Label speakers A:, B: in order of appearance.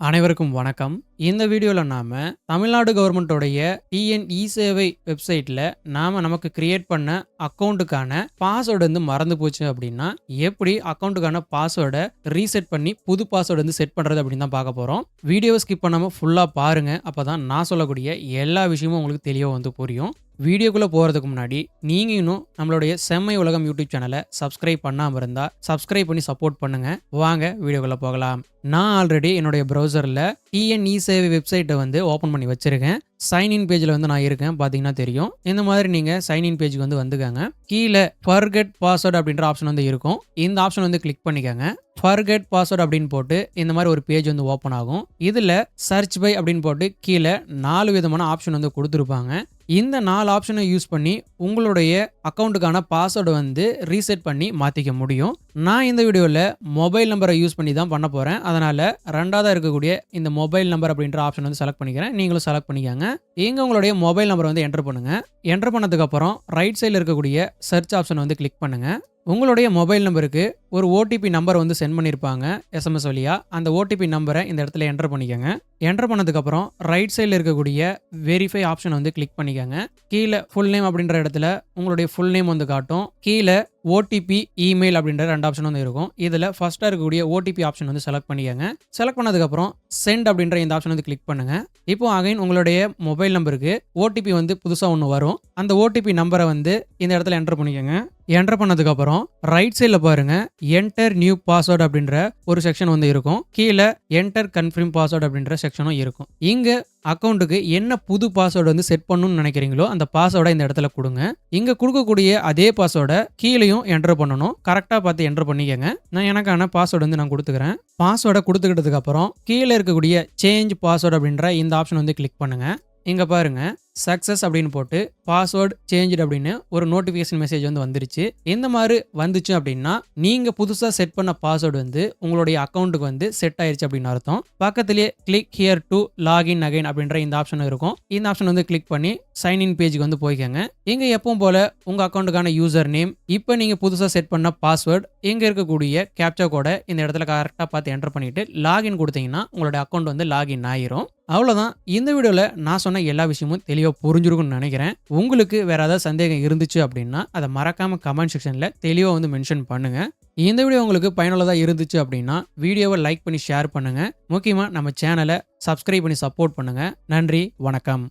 A: அனைவருக்கும் வணக்கம். இந்த வீடியோவில் நாம் தமிழ்நாடு கவர்மெண்ட்டோடைய டிஎன் இ சேவை வெப்சைட்டில் நாம் நமக்கு கிரியேட் பண்ண அக்கௌண்ட்டுக்கான பாஸ்வேர்டு வந்து மறந்து போச்சு அப்படின்னா எப்படி அக்கௌண்ட்டுக்கான பாஸ்வேர்டை ரீசெட் பண்ணி புது பாஸ்வேர்டு வந்து செட் பண்ணுறது அப்படின்னு தான் பார்க்க போகிறோம் வீடியோவை ஸ்கிப் பண்ணாமல் ஃபுல்லாக பாருங்கள் அப்போ தான் நான் சொல்லக்கூடிய எல்லா விஷயமும் உங்களுக்கு தெளிவாக வந்து புரியும். வீடியோக்குள்ளே போகிறதுக்கு முன்னாடி நீங்கள் இன்னும் நம்மளுடைய செம்மை உலகம் யூடியூப் சேனலை சப்ஸ்கிரைப் பண்ணாமல் இருந்தால் சப்ஸ்கிரைப் பண்ணி சப்போர்ட் பண்ணுங்கள் வாங்க வீடியோக்குள்ளே போகலாம். நான் ஆல்ரெடி என்னுடைய ப்ரௌசரில் டிஎன்இ சேவை வெப்சைட்டை வந்து ஓப்பன் பண்ணி வச்சுருக்கேன். சைன்இன் பேஜில் வந்து நான் இருக்கேன் பார்த்தீங்கன்னா தெரியும். இந்த மாதிரி நீங்கள் சைன்இன் பேஜுக்கு வந்து வந்துக்கோங்க. கீழே ஃபர்கெட் பாஸ்வேர்டு அப்படின்ற ஆப்ஷன் வந்து இருக்கும். இந்த ஆப்ஷன் வந்து கிளிக் பண்ணிக்கோங்க. ஃபர்கெட் பாஸ்வேர்டு அப்படின்னு போட்டு இந்த மாதிரி ஒரு பேஜ் வந்து ஓப்பன் ஆகும். இதில் சர்ச் பை அப்படின்னு போட்டு கீழே நாலு விதமான ஆப்ஷன் வந்து கொடுத்துருப்பாங்க. இந்த நாலு ஆப்ஷனை யூஸ் பண்ணி உங்களுடைய அக்கௌண்ட்டுக்கான பாஸ்வேர்டு வந்து ரீசெட் பண்ணி மாற்றிக்க முடியும். நான் இந்த வீடியோவில் மொபைல் நம்பரை யூஸ் பண்ணி தான் பண்ண போகிறேன் அதனால் ரெண்டாவதாக இருக்கக்கூடிய இந்த மொபைல் நம்பர் அப்படின்ற ஆப்ஷன் வந்து செலக்ட் பண்ணிக்கிறேன். நீங்களும் செலக்ட் பண்ணிக்கோங்க. இங்கே உங்களுடைய மொபைல் நம்பரை வந்து என்டர் பண்ணுங்கள் என்டர் பண்ணதுக்கப்புறம் ரைட் சைடில் இருக்கக்கூடிய சர்ச் ஆப்ஷன் வந்து கிளிக் பண்ணுங்கள் உங்களுடைய மொபைல் நம்பருக்கு ஒரு ஓடிபி நம்பர் வந்து சென்ட் பண்ணியிருப்பாங்க எஸ்எம்எஸ் வழியாக அந்த ஓடிபி நம்பரை இந்த இடத்துல என்டர் பண்ணிக்கோங்க. என்டர் பண்ணதுக்கப்புறம் ரைட் சைடில் இருக்கக்கூடிய வெரிஃபை ஆப்ஷன் வந்து கிளிக் பண்ணிக்கோங்க. கீழே ஃபுல் நேம் அப்படின்ற இடத்துல உங்களுடைய ஃபுல் நேம் வந்து காட்டும். கீழே ஓடிபி இமெயில் அப்படின்ற ரெண்டு ஆப்ஷன் வந்து இருக்கும். இதில் ஃபஸ்ட்டாக இருக்கக்கூடிய ஓடிபி ஆப்ஷன் வந்து செலக்ட் பண்ணிக்கோங்க. செலக்ட் பண்ணதுக்கப்புறம் சென்ட் அப்படின்ற இந்த ஆப்ஷன் வந்து கிளிக் பண்ணுங்கள் இப்போ அகைன் உங்களுடைய மொபைல் நம்பருக்கு ஓடிபி வந்து புதுசாக ஒன்று வரும். அந்த ஓடிபி நம்பரை வந்து இந்த இடத்துல என்டர் பண்ணிக்கோங்க. என்டர் பண்ணதுக்கப்புறம் ரைட் சைடில் பாருங்க. என்டர் நியூ பாஸ்வேர்டு அப்படின்ற ஒரு செக்ஷன் வந்து இருக்கும். கீழே என்டர் கன்ஃபர்ம் பாஸ்வேர்டு அப்படின்ற செக்ஷனும் இருக்கும். இங்கே அக்கௌண்ட்டுக்கு என்ன புது பாஸ்வேர்டு வந்து செட் பண்ணணும்னு நினைக்கிறீங்களோ அந்த பாஸ்வேர்டை இந்த இடத்துல கொடுங்க. இங்கே கொடுக்கக்கூடிய அதே பாஸ்வேர்டை கீழேயும் என்டர் பண்ணணும். கரெக்டாக பார்த்து என்டர் பண்ணிக்கங்க. நான் எனக்கான பாஸ்வேர்டு வந்து நான் கொடுத்துக்கிறேன். பாஸ்வேர்டை கொடுத்துக்கிட்டதுக்கப்புறம் கீழே இருக்கக்கூடிய சேஞ்ச் பாஸ்வேர்டு அப்படின்ற இந்த ஆப்ஷன் வந்து கிளிக் பண்ணுங்கள் இங்கே பாருங்க. சக்ஸஸ் அப்படின்னு போட்டு பாஸ்வேர்டு சேஞ்சு அப்படின்னு ஒரு நோட்டிஃபிகேஷன் மெசேஜ் வந்து வந்துருச்சு. இந்த மாதிரி வந்துச்சு அப்படின்னா நீங்கள் புதுசாக செட் பண்ண பாஸ்வேர்டு வந்து உங்களுடைய அக்கௌண்ட்டுக்கு வந்து செட் ஆயிருச்சு அப்படின்னு அர்த்தம். பக்கத்துலேயே click here to login again அப்படின்ற இந்த ஆப்ஷன் இருக்கும். இந்த ஆப்ஷன் வந்து கிளிக் பண்ணி சைன் இன் பேஜுக்கு வந்து போய்க்கோங்க. இங்கே எப்பவும் போல் உங்கள் அக்கௌண்ட்டுக்கான யூசர் நேம் இப்போ நீங்கள் புதுசாக செட் பண்ண பாஸ்வேர்டு இங்கே இருக்கக்கூடிய கேப்சா கோடை இந்த இடத்துல கரெக்டாக பார்த்து என்டர் பண்ணிவிட்டு லாகின் கொடுத்தீங்கன்னா உங்களுடைய அக்கௌண்ட் வந்து லாகின் ஆயிரும். அவ்வளோதான் இந்த வீடியோவில் நான் சொன்ன எல்லா விஷயமும் தெளிவாக புரிஞ்சிருக்கும்னு நினைக்கிறேன். உங்களுக்கு வேறு ஏதாவது சந்தேகம் இருந்துச்சு அப்படின்னா அதை மறக்காமல் கமெண்ட் செக்ஷனில் தெளிவாக வந்து மென்ஷன் பண்ணுங்கள் இந்த வீடியோ உங்களுக்கு பயனுள்ளதாக இருந்துச்சு அப்படின்னா வீடியோவை லைக் பண்ணி ஷேர் பண்ணுங்கள் முக்கியமாக நம்ம சேனலை சப்ஸ்கிரைப் பண்ணி சப்போர்ட் பண்ணுங்கள் நன்றி வணக்கம்.